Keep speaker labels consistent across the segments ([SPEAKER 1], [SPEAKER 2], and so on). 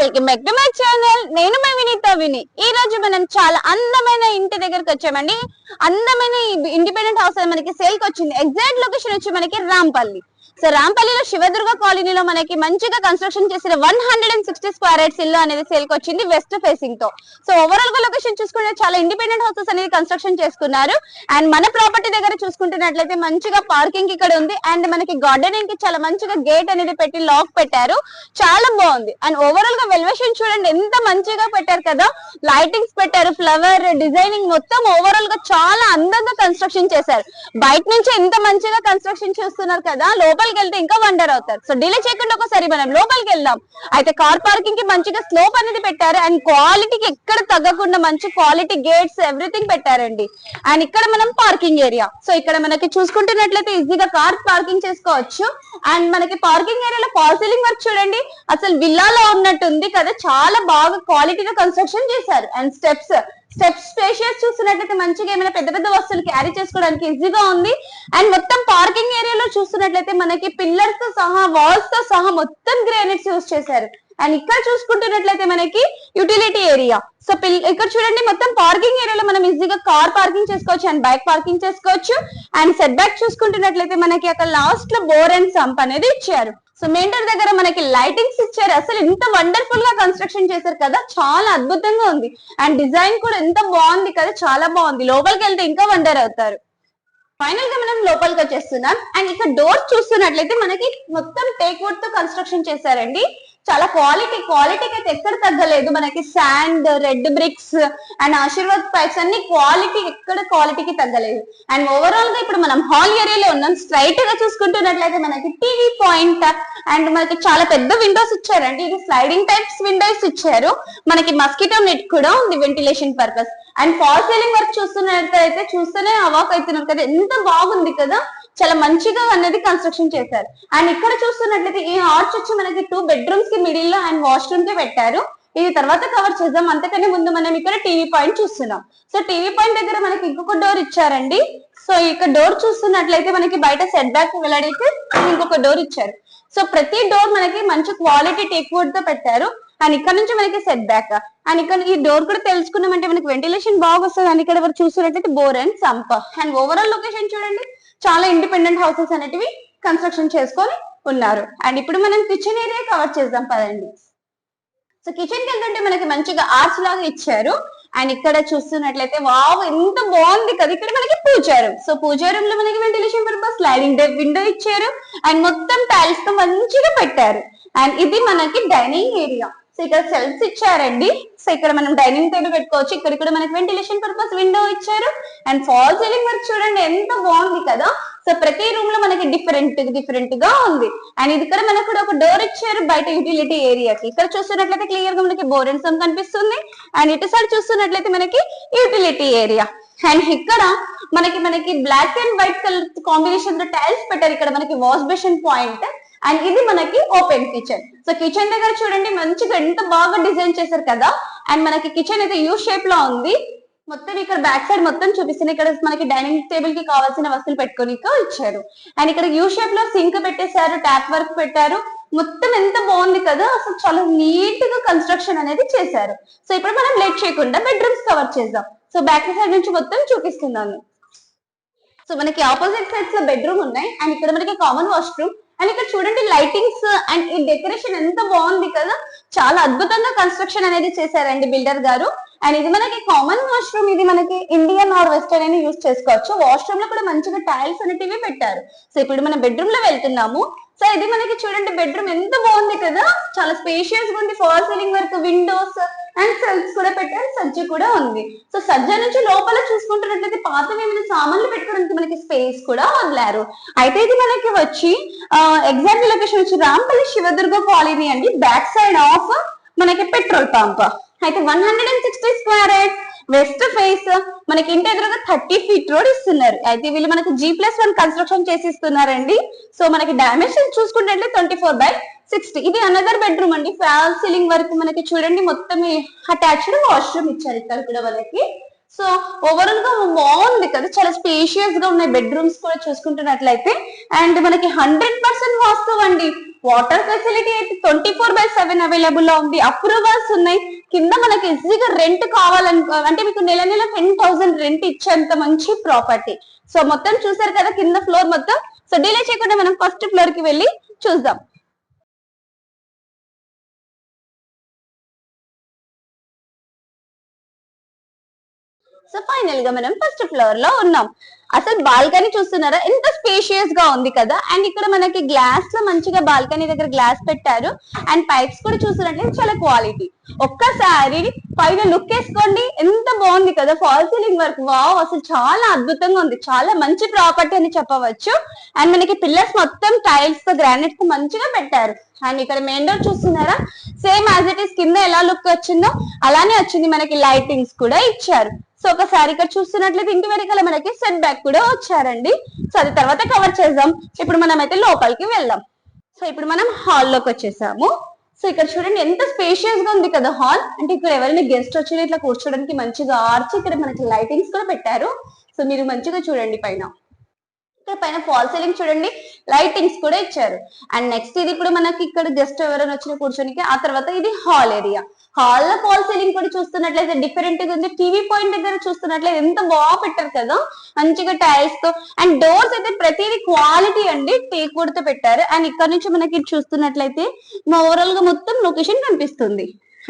[SPEAKER 1] Welcome back to my channel. నేను మీ వినీత విని. ఈ రోజు మనం చాలా అందమైన ఇంటి దగ్గరకు వచ్చామండి. అందమైన ఇండిపెండెంట్ హౌస్ మనకి సేల్కి వచ్చింది. ఎగ్జాక్ట్ లొకేషన్ వచ్చి మనకి రాంపల్లి. సో రాంపల్లిలో శివదుర్గ కాలనీలో మనకి మంచిగా కన్స్ట్రక్షన్ చేసిన one hundred and sixty square yards ఇల్లు అనేది సేల్కి వచ్చింది వెస్ట్ ఫేసింగ్తో. సో ఓవరాల్గా లొకేషన్ చూసుకుంటే చాలా ఇండిపెండెంట్ హౌసెస్ అనేది కన్స్ట్రక్షన్ చేసుకున్నారు. అండ్ మన ప్రాపర్టీ దగ్గర చూసుకుంటున్నట్లయితే మంచిగా పార్కింగ్ ఇక్కడ ఉంది. అండ్ మనకి గార్డెనింగ్కి చాలా మంచిగా గేట్ అనేది పెట్టి లాక్ పెట్టారు. చాలా బాగుంది. అండ్ ఓవరాల్గా వెల్వేషన్ చూడండి ఎంత మంచిగా పెట్టారు కదా. లైటింగ్స్ పెట్టారు ఫ్లవర్ డిజైనింగ్ మొత్తం ఓవరాల్గా చాలా అందంగా కన్స్ట్రక్షన్ చేశారు. బయట నుంచి ఎంత మంచిగా కన్స్ట్రక్షన్ చేస్తున్నారు కదా. లోపల లోపలికి వెళ్తే ఇంకా వండర్ అవుతారు. సో డిలే చేయకుండా ఒకసారి మనం లోపలికి వెళ్దాం. అయితే కార్ పార్కింగ్కి మంచిగా స్లోప్ అనేది పెట్టారు. అండ్ క్వాలిటీకి ఎక్కడ తగ్గకుండా మంచి క్వాలిటీ గేట్స్ ఎవ్రీథింగ్ పెట్టారండి. అండ్ ఇక్కడ మనం పార్కింగ్ ఏరియా సో ఇక్కడ మనకి చూసుకుంటున్నట్లయితే ఈజీగా కార్ పార్కింగ్ చేసుకోవచ్చు. అండ్ మనకి పార్కింగ్ ఏరియాలో ఫాల్ సీలింగ్ వర్క్ చూడండి. అసలు విల్లాలో ఉన్నట్టుంది కదా. చాలా బాగా క్వాలిటీగా కన్స్ట్రక్షన్ చేశారు. అండ్ స్టెప్స్ స్టెప్స్ స్పేషియస్ చూస్తున్నట్లయితే మంచిగా ఏమైనా పెద్ద పెద్ద వస్తువులు క్యారీ చేసుకోవడానికి ఈజీగా ఉంది. అండ్ మొత్తం పార్కింగ్ ఏరియాలో చూస్తున్నట్లయితే మనకి పిల్లర్స్తో సహా వాల్స్తో సహా మొత్తం గ్రానైట్స్ యూస్ చేశారు. అండ్ ఇక్కడ చూసుకుంటున్నట్లయితే మనకి యూటిలిటీ ఏరియా సో ఇక్కడ చూడండి మొత్తం పార్కింగ్ ఏరియాలో మనం ఈజీగా కార్ పార్కింగ్ చేసుకోవచ్చు అండ్ బైక్ పార్కింగ్ చేసుకోవచ్చు. అండ్ సెట్ బ్యాక్ చూసుకుంటున్నట్లయితే మనకి అక్కడ లాస్ట్లో బోర్ అండ్ సంప్ అనేది ఇచ్చారు. సో మెంటర్ దగ్గర మనకి లైటింగ్స్ ఇచ్చారు. అసలు ఇంత వండర్ఫుల్గా కన్స్ట్రక్షన్ చేశారు కదా. చాలా అద్భుతంగా ఉంది. అండ్ డిజైన్ కూడా ఎంత బాగుంది కదా. చాలా బాగుంది. లోపలికి వెళ్తే ఇంకా వండర్ అవుతారు. ఫైనల్గా మనం లోపలికి వచ్చేస్తున్నాం. అండ్ ఇక్కడ డోర్ చూస్తున్నట్లయితే మనకి మొత్తం టేక్ వుడ్తో కన్స్ట్రక్షన్ చేశారండి. చాలా క్వాలిటీ క్వాలిటీకి అయితే ఎక్కడ తగ్గలేదు. మనకి sand red bricks and Ashirvad pipes అన్ని క్వాలిటీ ఎక్కడ క్వాలిటీకి తగ్గలేదు. అండ్ ఓవరాల్గా ఇప్పుడు మనం హాల్ ఏరియాలో ఉన్నాం. స్ట్రైట్గా చూసుకుంటున్నట్లయితే మనకి టీవీ పాయింట్ అండ్ మనకి చాలా పెద్ద విండోస్ ఇచ్చారండి. ఇది స్లైడింగ్ టైప్స్ విండోస్ ఇచ్చారు. మనకి మస్కిటో నెట్ కూడా ఉంది ventilation purpose and fall ceiling work చూస్తున్నట్లయితే చూస్తేనే అవాక్ అవుతున్నారు కదా. ఎంత బాగుంది కదా. చాలా మంచిగా అనేది కన్స్ట్రక్షన్ చేశారు. అండ్ ఇక్కడ చూస్తున్నట్లయితే ఈ ఆర్చ్ వచ్చి మనకి టూ బెడ్రూమ్స్కి మిడిల్లో అండ్ వాష్రూమ్కి పెట్టారు. ఇది తర్వాత కవర్ చేద్దాం. అంతకనే ముందు మనం ఇక్కడ టీవీ పాయింట్ చూస్తున్నాం. సో టీవీ పాయింట్ దగ్గర మనకి ఇంకొక డోర్ ఇచ్చారండి. సో ఇక్కడ డోర్ చూస్తున్నట్లయితే మనకి బయట సెట్ బ్యాక్ వెళ్ళడైతే ఇంకొక డోర్ ఇచ్చారు. సో ప్రతి డోర్ మనకి మంచి క్వాలిటీ టేక్ వుడ్తో పెట్టారు. అండ్ ఇక్కడ నుంచి మనకి సెట్ బ్యాక్ అండ్ ఇక్కడ ఈ డోర్ కూడా తెలుసుకున్నామంటే మనకి వెంటిలేషన్ బాగా వస్తుంది. అండ్ ఇక్కడ వరకు చూస్తున్నట్లయితే bore and సంప and overall location చూడండి. చాలా ఇండిపెండెంట్ హౌసెస్ అనేటివి కన్స్ట్రక్షన్ చేసుకొని ఉన్నారు. అండ్ ఇప్పుడు మనం కిచెన్ ఏరియా కవర్ చేద్దాం పదండి. సో కిచెన్కి ఏంటంటే మనకి మంచిగా ఆర్చ్ లాగా ఇచ్చారు. అండ్ ఇక్కడ చూస్తున్నట్లయితే వావ్ ఎంత బాగుంది కదా. ఇక్కడ మనకి పూజారం సో పూజారం లో మనకి వెంటిలేషన్ పర్పస్ స్లైడింగ్ డెప్ విండో ఇచ్చారు. అండ్ మొత్తం టైల్స్తో మంచిగా పెట్టారు. అండ్ ఇది మనకి డైనింగ్ ఏరియా సో ఇక్కడ సెల్స్ ఇచ్చారండి. సో ఇక్కడ మనం డైనింగ్ టేబుల్ పెట్టుకోవచ్చు. ఇక్కడ కూడా మనకి వెంటిలేషన్ పర్పస్ విండో ఇచ్చారు. అండ్ ఫాల్ సీలింగ్ వర్క్ చూడండి ఎంత బాగుంది కదా. సో ప్రతి రూమ్లో మనకి డిఫరెంట్ డిఫరెంట్గా ఉంది. అండ్ ఇది ఇక్కడ మనకు కూడా ఒక డోర్ ఇచ్చారు బయట యూటిలిటీ ఏరియాకి ఇక్కడ చూస్తున్నట్లయితే క్లియర్గా మనకి బోరెన్ సమ్ కనిపిస్తుంది. అండ్ ఇటు సైడ్ చూస్తున్నట్లయితే మనకి యూటిలిటీ ఏరియా అండ్ ఇక్కడ మనకి మనకి బ్లాక్ అండ్ వైట్ కలర్ కాంబినేషన్తో టైల్స్ పెట్టారు. ఇక్కడ మనకి వాష్ బేషన్ పాయింట్ అండ్ ఇది మనకి ఓపెన్ కిచెన్ సో కిచెన్ దగ్గర చూడండి మంచిగా ఎంత బాగా డిజైన్ చేశారు కదా. అండ్ మనకి కిచెన్ అయితే యూ షేప్లో ఉంది. మొత్తం ఇక్కడ బ్యాక్ సైడ్ మొత్తం చూపిస్తుంది. ఇక్కడ మనకి డైనింగ్ టేబుల్కి కావాల్సిన వస్తువులు పెట్టుకొని ఇచ్చారు. అండ్ ఇక్కడ యూ షేప్లో సింక్ పెట్టేశారు ట్యాప్ వర్క్ పెట్టారు. మొత్తం ఎంత బాగుంది కదా. అసలు చాలా నీట్గా కన్స్ట్రక్షన్ అనేది చేశారు. సో ఇప్పుడు మనం లేట్ చేయకుండా బెడ్రూమ్స్ కవర్ చేద్దాం. సో బ్యాక్ సైడ్ నుంచి మొత్తం చూపిస్తున్నాను. సో మనకి ఆపోజిట్ సైడ్స్లో బెడ్రూమ్ ఉన్నాయి. అండ్ ఇక్కడ మనకి కామన్ వాష్రూమ్ అండ్ ఇక్కడ చూడండి లైటింగ్స్ అండ్ ఈ డెకరేషన్ ఎంత బాగుంది కదా. చాలా అద్భుతంగా కన్స్ట్రక్షన్ అనేది చేశారండి బిల్డర్ గారు. అండ్ ఇది మనకి కామన్ వాష్రూమ్ ఇది మనకి ఇండియన్ ఆర్ వెస్టర్న్ అని యూస్ చేసుకోవచ్చు. వాష్రూమ్లో కూడా మంచిగా టైల్స్ అనేటివి పెట్టారు. సో ఇప్పుడు మనం బెడ్రూమ్లో వెళ్తున్నాము. సో ఇది మనకి చూడండి బెడ్రూమ్ ఎంత బాగుంది కదా? చాలా స్పేషియస్గా ఉంది. Fall ceiling work windows and shelves కూడా పెట్టారు సజ్జ కూడా ఉంది. సో సజ్జ నుంచి లోపల చూసుకుంటున్నట్లయితే పాతవి ఏమైనా సామాన్లు పెట్టుకోవడానికి మనకి స్పేస్ కూడా వదిలారు. అయితే ఇది మనకి వచ్చి ఎగ్జాక్ట్ లొకేషన్ వచ్చి రాంపల్లి శివదుర్గ కాలనీ అండి. బ్యాక్ సైడ్ ఆఫ్ మనకి పెట్రోల్ పంప్ అయితే one hundred and sixty square west face మనకి ఇంటి ఎదురుగా థర్టీ ఫీట్ రోడ్ ఇస్తున్నారు. అయితే వీళ్ళు మనకి జీ ప్లస్ వన్ కన్స్ట్రక్షన్ చేసి ఇస్తున్నారండి సో మనకి డైమెన్షన్ చూసుకుంటే ట్వంటీ ఫోర్ బై సిక్స్టీ ఇది అనదర్ బెడ్రూమ్ అండి. ఫ్యాల్ సీలింగ్ వరకు మనకి చూడండి మొత్తం అటాచ్డ్ వాష్రూమ్ ఇచ్చారు ఇక్కడ కూడా మనకి సో ఓవరాల్గా బాగుంది కదా. చాలా స్పేషియస్గా ఉన్నాయి బెడ్రూమ్స్ కూడా చూసుకుంటున్నట్లయితే. అండ్ మనకి హండ్రెడ్ పర్సెంట్ వాస్తవం అండి వాటర్ ఫెసిలిటీ అయితే ట్వంటీ ఫోర్ బై సెవెన్ అవైలబుల్లో ఉంది. అప్రూవల్స్ ఉన్నాయి. కింద మనకి ఈజీగా రెంట్ కావాలనుకో అంటే మీకు నెల నెల టెన్ థౌసండ్ రెంట్ ఇచ్చేంత మంచి ప్రాపర్టీ సో మొత్తం చూసారు కదా కింద ఫ్లోర్ మొత్తం. సో డిలే చేయకుండా మనం ఫస్ట్ ఫ్లోర్కి వెళ్ళి చూద్దాం. సో ఫైనల్గా మనం ఫస్ట్ ఫ్లోర్లో ఉన్నాం. అసలు బాల్కనీ చూస్తున్నారా? ఎంత స్పేషియస్గా ఉంది కదా? అండ్ ఇక్కడ మనకి గ్లాస్లో మంచిగా బాల్కనీ దగ్గర గ్లాస్ పెట్టారు. అండ్ పైప్స్ కూడా చూస్తున్నట్లయితే చాలా క్వాలిటీ ఒక్కసారి పైన లుక్ వేసుకోండి. ఎంత బాగుంది కదా? ఫాల్ సీలింగ్ వర్క్ వావ్ అసలు చాలా అద్భుతంగా ఉంది. చాలా మంచి ప్రాపర్టీ అని చెప్పవచ్చు. అండ్ మనకి పిల్లర్స్ మొత్తం టైల్స్తో గ్రానైట్తో మంచిగా పెట్టారు. అండ్ ఇక్కడ మెయిన్ డోర్ చూస్తున్నారా? సేమ్ యాజ్ ఇట్ ఈస్ కింద ఎలా లుక్ వచ్చిందో అలానే వచ్చింది. మనకి లైటింగ్స్ కూడా ఇచ్చారు. సో ఒకసారి ఇక్కడ చూస్తున్నట్లయితే ఇంటి వెనకాల మనకి సెట్ బ్యాక్ కూడా వచ్చారండి. సో అది తర్వాత కవర్ చేద్దాం. ఇప్పుడు మనం అయితే లోపలికి వెళ్దాం. సో ఇప్పుడు మనం హాల్లోకి వచ్చేసాము. సో ఇక్కడ చూడండి ఎంత స్పేషియస్గా ఉంది కదా హాల్ అంటే ఇక్కడ ఎవరైనా గెస్ట్ వచ్చిన ఇట్లా కూర్చోడానికి మంచిగా ఆర్చి ఇక్కడ మనకి లైటింగ్స్ కూడా పెట్టారు. సో మీరు మంచిగా చూడండి పైన. ఇక్కడ పైన ఫాల్ సీలింగ్ చూడండి. లైటింగ్స్ కూడా ఇచ్చారు. అండ్ నెక్స్ట్ ఇది ఇప్పుడు మనకి ఇక్కడ గెస్ట్ ఎవరైనా వచ్చిన కూర్చొనికి ఆ తర్వాత ఇది హాల్ ఏరియా హాల్లో ఫాల్ సీలింగ్ కూడా చూస్తున్నట్లయితే డిఫరెంట్గా ఉంది. టీవీ పాయింట్ దగ్గర చూస్తున్నట్లయితే ఎంత బాగా పెట్టారు కదా. మంచిగా టైల్స్తో. అండ్ డోర్స్ అయితే ప్రతిది క్వాలిటీ అండి. టేక్తో పెట్టారు. అండ్ ఇక్కడ నుంచి మనకి చూస్తున్నట్లయితే ఓవరాల్గా మొత్తం లొకేషన్ కనిపిస్తుంది.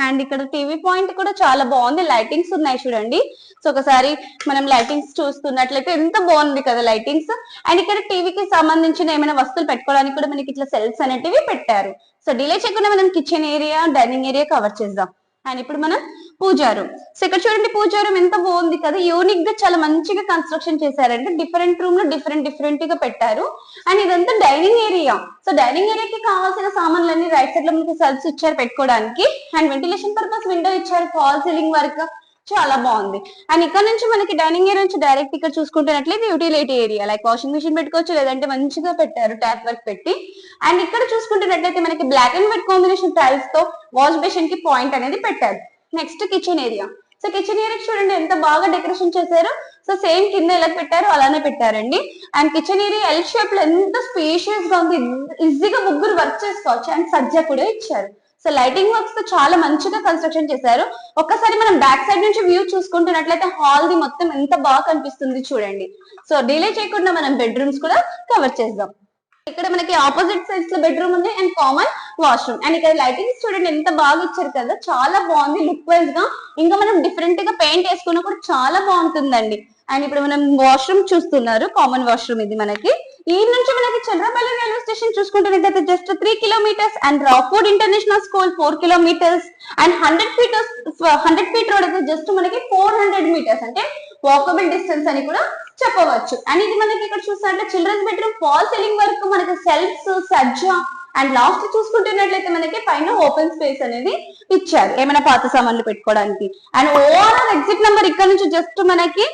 [SPEAKER 1] అండ్ ఇక్కడ టీవీ పాయింట్ కూడా చాలా బాగుంది. లైటింగ్స్ ఉన్నాయి చూడండి. సో ఒకసారి మనం లైటింగ్స్ చూస్తున్నట్లయితే ఎంత బాగుంది కదా లైటింగ్స్. అండ్ ఇక్కడ టీవీకి సంబంధించిన ఏమైనా వస్తువులు పెట్టుకోవడానికి కూడా మనకి ఇట్లా సెల్స్ అనేటివి పెట్టారు. సో డిలే చేయకుండా మనం kitchen area dining area cover చేద్దాం. అండ్ ఇప్పుడు మనం పూజారు. సో ఇక్కడ చూడండి పూజారు ఎంత బాగుంది కదా. యూనిక్గా చాలా మంచిగా కన్స్ట్రక్షన్ చేశారంటే డిఫరెంట్ రూమ్లో డిఫరెంట్ డిఫరెంట్గా పెట్టారు. అండ్ ఇదంతా డైనింగ్ ఏరియా సో డైనింగ్ ఏరియాకి కావాల్సిన సామాన్లన్నీ రైట్ సైడ్లో మనకి సెల్స్ ఇచ్చారు పెట్టుకోవడానికి. అండ్ వెంటిలేషన్ పర్పస్ విండో ఇచ్చారు ఫాల్ సీలింగ్ వర్క్. చాలా బాగుంది. అండ్ ఇక్కడ నుంచి మనకి డైనింగ్ ఏరియా నుంచి డైరెక్ట్ ఇక్కడ చూసుకుంటున్నట్లయితే utility area like washing machine పెట్టుకోవచ్చు లేదంటే మంచిగా పెట్టారు ట్యాప్ వర్క్ పెట్టి. అండ్ ఇక్కడ చూసుకుంటున్నట్లయితే మనకి బ్లాక్ అండ్ వైట్ కాంబినేషన్ టైల్స్తో వాష్ బేసిన్కి పాయింట్ అనేది పెట్టారు. Next kitchen area so kitchen area చూడండి ఎంత బాగా డెకరేషన్ చేశారు. సో సేమ్ కింద ఎలా పెట్టారో అలానే పెట్టారండి. అండ్ కిచెన్ ఏరియా ఎల్ షేప్లో ఎంత స్పేషియస్గా ఉంది. ఈజీగా ముగ్గురు వర్క్ చేసుకోవచ్చు. అండ్ సజ్జ కూడా ఇచ్చారు. సో లైటింగ్ వర్క్స్తో చాలా మంచిగా కన్స్ట్రక్షన్ చేశారు. ఒక్కసారి మనం బ్యాక్ సైడ్ నుంచి వ్యూ చూసుకుంటున్నట్లయితే హాల్ ది మొత్తం ఎంత బాగా కనిపిస్తుంది చూడండి. సో డిలే చేయకుండా మనం బెడ్రూమ్స్ కూడా కవర్ చేద్దాం. ఇక్కడ మనకి ఆపోజిట్ సైడ్స్లో బెడ్రూమ్ ఉంది. అండ్ కామన్ వాష్రూమ్ అండ్ ఇక్కడ లైటింగ్స్ చూడండి ఎంత బాగా ఇచ్చారు కదా చాలా బాగుంది లుక్ వైజ్గా. ఇంకా మనం డిఫరెంట్గా పెయింట్ వేసుకున్నా కూడా చాలా బాగుంటుందండి. అండ్ ఇప్పుడు మనం వాష్రూమ్ చూస్తున్నారు కామన్ వాష్రూమ్ ఇది మనకి. ఈ నుంచి మనకి Chandrapalli railway station చూసుకుంటున్నట్లయితే just three kilometres and Raford international school four kilometres and hundred feet hundred feet road అయితే జస్ట్ మనకి ఫోర్ హండ్రెడ్ మీటర్స్ అంటే వాకబుల్ డిస్టెన్స్ అని కూడా చెప్పవచ్చు. అండ్ ఇది మనకి ఇక్కడ చూసినట్లే చిల్డ్రన్స్ బెడ్రూమ్ ఫాల్ సీలింగ్ వరకు మనకి సెల్ఫ్స్ సజ్జా అండ్ లాస్ట్ చూసుకుంటున్నట్లయితే మనకి పైన ఓపెన్ స్పేస్ అనేది ఇచ్చారు. ఏమైనా పాత సామాన్లు పెట్టుకోవడానికి. అండ్ ఓవరాల్ ఎగ్జిట్ నెంబర్ ఇక్కడ నుంచి జస్ట్ మనకి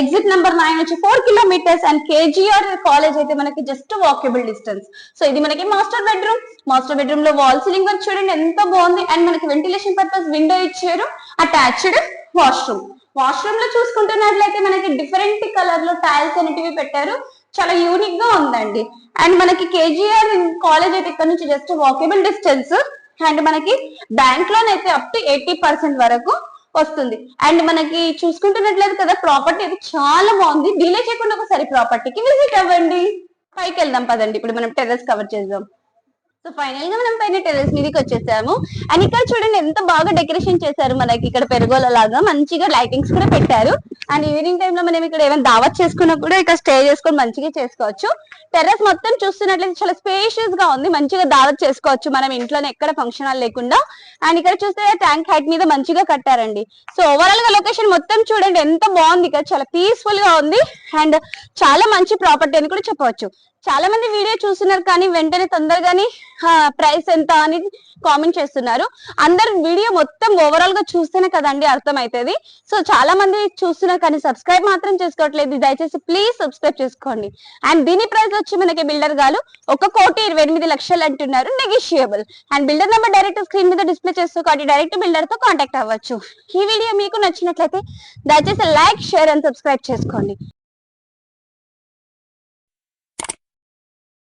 [SPEAKER 1] ఎగ్జిట్ నెంబర్ నైన్ వచ్చి four kilometres and KGR college అయితే మనకి జస్ట్ వాకబుల్ డిస్టెన్స్ సో ఇది మనకి మాస్టర్ బెడ్రూమ్ మాస్టర్ బెడ్రూమ్లో వాల్ సీలింగ్ వర్క్ చూడండి ఎంత బాగుంది. అండ్ మనకి వెంటిలేషన్ పర్పస్ విండో ఇచ్చారు. అటాచ్డ్ వాష్రూమ్ వాష్రూమ్లో చూసుకుంటున్నట్లయితే మనకి డిఫరెంట్ కలర్లో టైల్స్ అనేటివి పెట్టారు. చాలా యూనిక్గా ఉందండి. అండ్ మనకి కేజీఆర్ కాలేజ్ అయితే ఇక్కడ నుంచి జస్ట్ వాకేబుల్ డిస్టెన్స్ అండ్ మనకి బ్యాంక్ లోన్ అయితే అప్ టు ఎయిటీ పర్సెంట్ వరకు వస్తుంది. అండ్ మనకి చూసుకుంటున్నట్లయితే కదా ప్రాపర్టీ అయితే చాలా బాగుంది. డిలే చేయకుండా ఒకసారి ప్రాపర్టీకి విజిట్ అవ్వండి. పైకి వెళ్దాం పదండి. ఇప్పుడు మనం టెర్రస్ కవర్ చేద్దాం. సో ఫైనల్గా మనం పైన టెర్రస్ మీదకి వచ్చేసాము. అండ్ ఇక్కడ చూడండి ఎంత బాగా డెకరేషన్ చేశారు. మనకి ఇక్కడ పెరుగోల లాగా మంచిగా లైటింగ్స్ కూడా పెట్టారు. అండ్ ఈవినింగ్ టైమ్లో మనం ఇక్కడ ఏమైనా దావత్ చేసుకున్నా కూడా ఇక్కడ స్టే చేసుకొని మంచిగా చేసుకోవచ్చు. టెర్రస్ మొత్తం చూస్తున్నట్లయితే చాలా స్పేషియస్గా ఉంది. మంచిగా దావత్ చేసుకోవచ్చు. మనం ఇంట్లోనే ఎక్కడ ఫంక్షన్ హాల్ లేకుండా. అండ్ ఇక్కడ చూస్తే ట్యాంక్ హైట్ మీద మంచిగా కట్టారండి. సో ఓవరాల్గా లొకేషన్ మొత్తం చూడండి ఎంత బాగుంది. ఇక్కడ చాలా పీస్ఫుల్గా ఉంది. అండ్ చాలా మంచి ప్రాపర్టీ అని కూడా చెప్పవచ్చు. చాలా మంది వీడియో చూస్తున్నారు కానీ వెంటనే తొందరగానే ప్రైస్ ఎంత అని కామెంట్ చేస్తున్నారు. అందరు వీడియో మొత్తం ఓవరాల్గా చూస్తేనే కదండి అర్థమైతుంది. సో చాలా మంది చూస్తున్నారు కానీ సబ్స్క్రైబ్ మాత్రం చేసుకోవట్లేదు. దయచేసి ప్లీజ్ సబ్స్క్రైబ్ చేసుకోండి. అండ్ దీని ప్రైస్ వచ్చి మనకి బిల్డర్ గారు ఒక కోటి ఇరవై ఎనిమిది లక్షలు అంటున్నారు negotiable and builder number direct screen మీద డిస్ప్లే చేస్తూ కాబట్టి డైరెక్ట్ బిల్డర్తో కాంటాక్ట్ అవ్వచ్చు. ఈ వీడియో మీకు నచ్చినట్లయితే దయచేసి లైక్ షేర్ అండ్ సబ్స్క్రైబ్ చేసుకోండి.